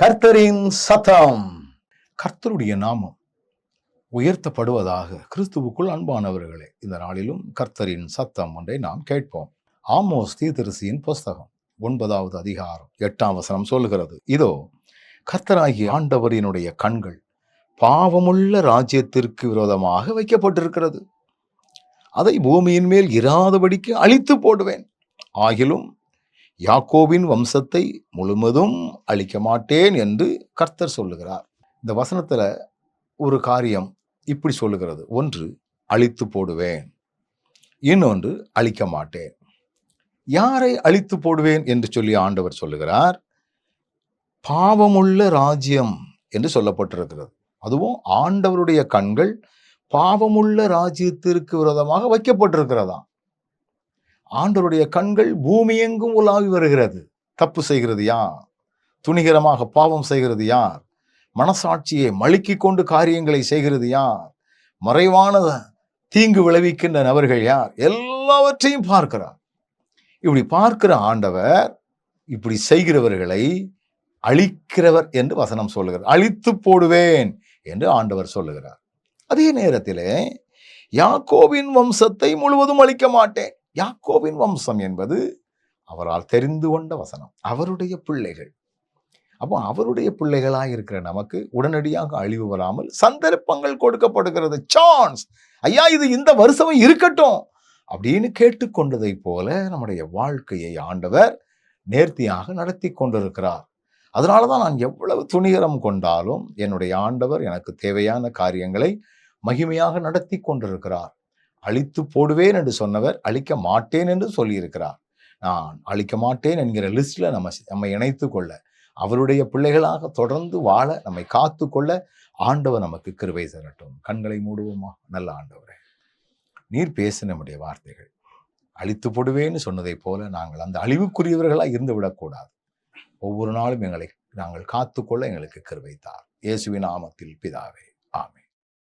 கர்த்தரின் சத்தம். கர்த்தருடைய நாமம் உயர்த்தப்படுவதாக கிறிஸ்துவுக்குள் அன்பானவர்களே இந்த நாளிலும் கர்த்தரின் சத்தம் ஒன்றை நாம் கேட்போம். ஆமோஸ் தீர்த்தரிசியின் புஸ்தகம் ஒன்பதாவது அதிகாரம் எட்டாம் வசனம் சொல்லுகிறது. இதோ கர்த்தராகிய ஆண்டவரினுடைய கண்கள் பாவமுள்ள ராஜ்யத்திற்கு விரோதமாக வைக்கப்பட்டிருக்கிறது. அதை பூமியின் மேல் இராதபடிக்கு அழித்து போடுவேன். ஆகிலும் யாக்கோவின் வம்சத்தை முழுவதும் அழிக்க மாட்டேன் என்று கர்த்தர் சொல்லுகிறார். இந்த வசனத்தில் ஒரு காரியம் இப்படி சொல்லுகிறது. ஒன்று அழித்து போடுவேன். இன்னொன்று அழிக்க மாட்டேன் யாரை அழித்து போடுவேன் என்று சொல்லி ஆண்டவர் சொல்லுகிறார்? பாவமுள்ள ராஜ்யம் என்று சொல்லப்பட்டிருக்கிறது. அதுவும் ஆண்டவருடைய கண்கள் பாவமுள்ள ராஜ்யத்திற்கு விரோதமாக வைக்கப்பட்டிருக்கிறதாம். ஆண்டருடைய கண்கள் பூமி எங்கும் உலாவி வருகிறது. தப்பு செய்கிறது யார்? துணிகரமாக பாவம் செய்கிறது யார்? மனசாட்சியை மழுக்கிக் கொண்டு காரியங்களை செய்கிறது யார்? மறைவான தீங்கு விளைவிக்கின்ற நபர்கள் யார்? எல்லாவற்றையும் பார்க்கிறார். இப்படி பார்க்கிற ஆண்டவர் இப்படி செய்கிறவர்களை அழிக்கிறவர் என்று வசனம் சொல்லுகிறார் அழித்து போடுவேன் என்று ஆண்டவர் சொல்லுகிறார். அதே நேரத்திலே யாக்கோவின் வம்சத்தை முழுவதும் அழிக்க மாட்டேன். யாக்கோவின் வம்சம் என்பது அவரால் தெரிந்து கொண்ட வசனம். அவருடைய பிள்ளைகள். அப்போ அவருடைய பிள்ளைகளாக இருக்கிற நமக்கு உடனடியாக அழிவு வராமல் சந்தர்ப்பங்கள் கொடுக்கப்படுகிறது. சான்ஸ் ஐயா இது இந்த வருஷமும் இருக்கட்டும். அப்படின்னு கேட்டுக்கொண்டதை போல நம்முடைய வாழ்க்கையை ஆண்டவர் நேர்த்தியாக நடத்தி கொண்டிருக்கிறார். அதனால தான் நான் எவ்வளவு துணிகரம் கொண்டாலும் என்னுடைய ஆண்டவர் எனக்கு தேவையான காரியங்களை மகிமையாக நடத்தி கொண்டிருக்கிறார். அழித்து போடுவேன் என்று சொன்னவர் அழிக்க மாட்டேன் என்று சொல்லியிருக்கிறார். நான் அழிக்க மாட்டேன் என்கிற லிஸ்டில் நம்ம நம்ம இணைத்து கொள்ள அவருடைய பிள்ளைகளாக தொடர்ந்து வாழ நம்மை காத்து கொள்ள ஆண்டவர் நமக்கு கிருவை தரட்டும் கண்களை மூடுவோமா? நல்ல ஆண்டவரே. நீர் பேசு நம்முடைய வார்த்தைகள். அழித்து போடுவேன்னு சொன்னதைப் போல நாங்கள் அந்த அழிவுக்குரியவர்களாக இருந்து விடக்கூடாது. ஒவ்வொரு நாளும் எங்களை நாங்கள் காத்துக்கொள்ள எங்களுக்கு கருவைத்தார் இயேசுவின் நாமத்தில் பிதாவே. ஆமே